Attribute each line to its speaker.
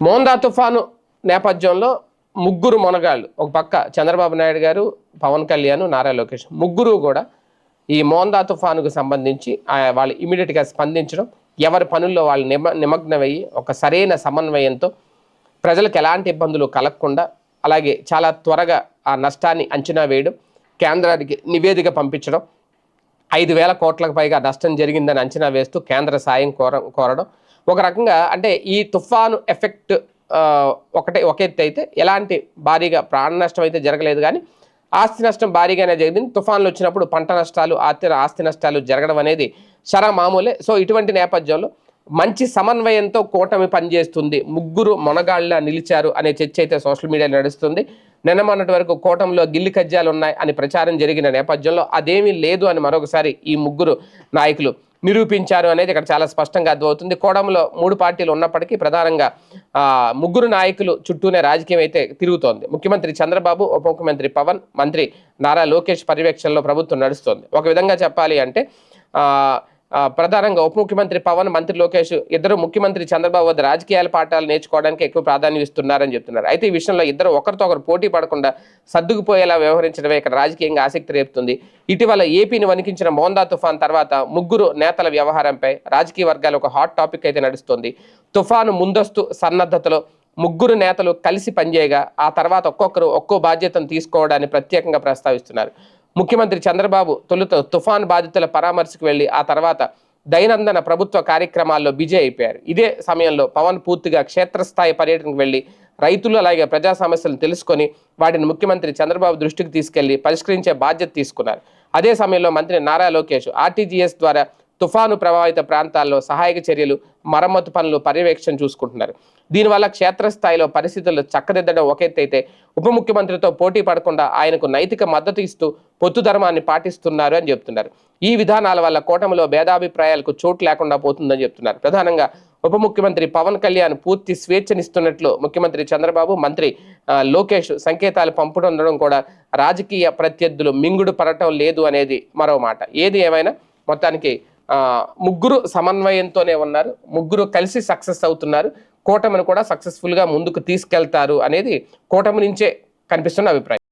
Speaker 1: మోందా తుఫాను నేపథ్యంలో ముగ్గురు మొనగాళ్ళు ఒక పక్క చంద్రబాబు నాయుడు గారు పవన్ కళ్యాణ్ నారా లోకేష్ ముగ్గురు కూడా ఈ మోందా తుఫానుకు సంబంధించి వాళ్ళు ఇమీడియట్గా స్పందించడం ఎవరి పనుల్లో వాళ్ళు నిమ నిమగ్నమయ్యి ఒక సరైన సమన్వయంతో ప్రజలకు ఎలాంటి ఇబ్బందులు కలగకుండా అలాగే చాలా త్వరగా ఆ నష్టాన్ని అంచనా వేయడం కేంద్రానికి నివేదిక పంపించడం ఐదు వేల కోట్లకు పైగా నష్టం జరిగిందని అంచనా వేస్తూ కేంద్ర సాయం కోర కోరడం ఒక రకంగా అంటే ఈ తుఫాను ఎఫెక్ట్ ఒకటే ఒక ఎత్తు అయితే ఎలాంటి భారీగా ప్రాణ నష్టం అయితే జరగలేదు. కానీ ఆస్తి నష్టం భారీగానే జరిగింది. తుఫాన్లు వచ్చినప్పుడు పంట నష్టాలు ఆస్తి ఆస్తి నష్టాలు జరగడం అనేది సరా మామూలే సో ఇటువంటి నేపథ్యంలో మంచి సమన్వయంతో కూటమి పనిచేస్తుంది. ముగ్గురు మొనగాళ్ళ నిలిచారు అనే చర్చ అయితే సోషల్ మీడియా నడుస్తుంది. నిన్న మొన్నటి వరకు కూటమిలో గిల్లి కజ్జాలు ఉన్నాయి అని ప్రచారం జరిగిన నేపథ్యంలో అదేమీ లేదు అని మరొకసారి ఈ ముగ్గురు నాయకులు నిరూపించారు అనేది ఇక్కడ చాలా స్పష్టంగా అర్థమవుతుంది. కోడంలో మూడు పార్టీలు ఉన్నప్పటికీ ప్రధానంగా ముగ్గురు నాయకులు చుట్టూనే రాజకీయం అయితే తిరుగుతోంది. ముఖ్యమంత్రి చంద్రబాబు ఉప ముఖ్యమంత్రి పవన్ మంత్రి నారా లోకేష్ పర్యవేక్షణలో ప్రభుత్వం నడుస్తోంది. ఒక విధంగా చెప్పాలి అంటే ప్రధానంగా ఉప ముఖ్యమంత్రి పవన్ మంత్రి లోకేష్ ఇద్దరు ముఖ్యమంత్రి చంద్రబాబు వద్ద రాజకీయాల పాఠాలు నేర్చుకోవడానికి ఎక్కువ ప్రాధాన్యం ఇస్తున్నారని చెప్తున్నారు. అయితే ఈ విషయంలో ఇద్దరు ఒకరితో ఒకరు పోటీ పడకుండా సర్దుకుపోయేలా వ్యవహరించడమే ఇక్కడ రాజకీయంగా ఆసక్తి రేపుతుంది. ఇటీవల ఏపీని వణికించిన మోందా తుఫాన్ తర్వాత ముగ్గురు నేతల వ్యవహారంపై రాజకీయ వర్గాలు ఒక హాట్ టాపిక్ అయితే నడుస్తుంది. తుఫాను ముందస్తు సన్నద్ధతలో ముగ్గురు నేతలు కలిసి పనిచేయగా ఆ తర్వాత ఒక్కొక్కరు ఒక్కో బాధ్యతను తీసుకోవడాన్ని ప్రత్యేకంగా ప్రస్తావిస్తున్నారు. ముఖ్యమంత్రి చంద్రబాబు తొలుత తుఫాన్ బాధితుల పరామర్శకు వెళ్ళి ఆ తర్వాత దైనందన ప్రభుత్వ కార్యక్రమాల్లో బిజీ అయిపోయారు. ఇదే సమయంలో పవన్ పూర్తిగా క్షేత్రస్థాయి పర్యటనకు వెళ్ళి రైతులు అలాగే ప్రజా సమస్యలను తెలుసుకొని వాటిని ముఖ్యమంత్రి చంద్రబాబు దృష్టికి తీసుకెళ్ళి పరిష్కరించే బాధ్యత తీసుకున్నారు. అదే సమయంలో మంత్రి నారా లోకేష్ ఆర్టీజీఎస్ ద్వారా తుఫాను ప్రభావిత ప్రాంతాల్లో సహాయక చర్యలు మరమ్మతు పనులు పర్యవేక్షణ చూసుకుంటున్నారు. దీనివల్ల క్షేత్రస్థాయిలో పరిస్థితులు చక్కదిద్దడం ఒక ఎత్తైతే ఉప ముఖ్యమంత్రితో పోటీ పడకుండా ఆయనకు నైతిక మద్దతు ఇస్తూ పొత్తు ధర్మాన్ని పాటిస్తున్నారు అని చెప్తున్నారు. ఈ విధానాల వల్ల కూటమిలో భేదాభిప్రాయాలకు చోటు లేకుండా పోతుందని చెప్తున్నారు. ప్రధానంగా ఉప ముఖ్యమంత్రి పవన్ కళ్యాణ్ పూర్తి స్వేచ్ఛనిస్తున్నట్లు ముఖ్యమంత్రి చంద్రబాబు మంత్రి లోకేష్ సంకేతాలు పంపుతుండడం కూడా రాజకీయ ప్రత్యర్థులు మింగుడు పడటం లేదు అనేది మరో మాట. ఏది ఏమైనా మొత్తానికి ముగ్గురు సమన్వయంతోనే ఉన్నారు. ముగ్గురు కలిసి సక్సెస్ అవుతున్నారు. కూటమిని కూడా సక్సెస్ఫుల్గా ముందుకు తీసుకెళ్తారు అనేది కూటమి నుంచే కనిపిస్తున్న అభిప్రాయం.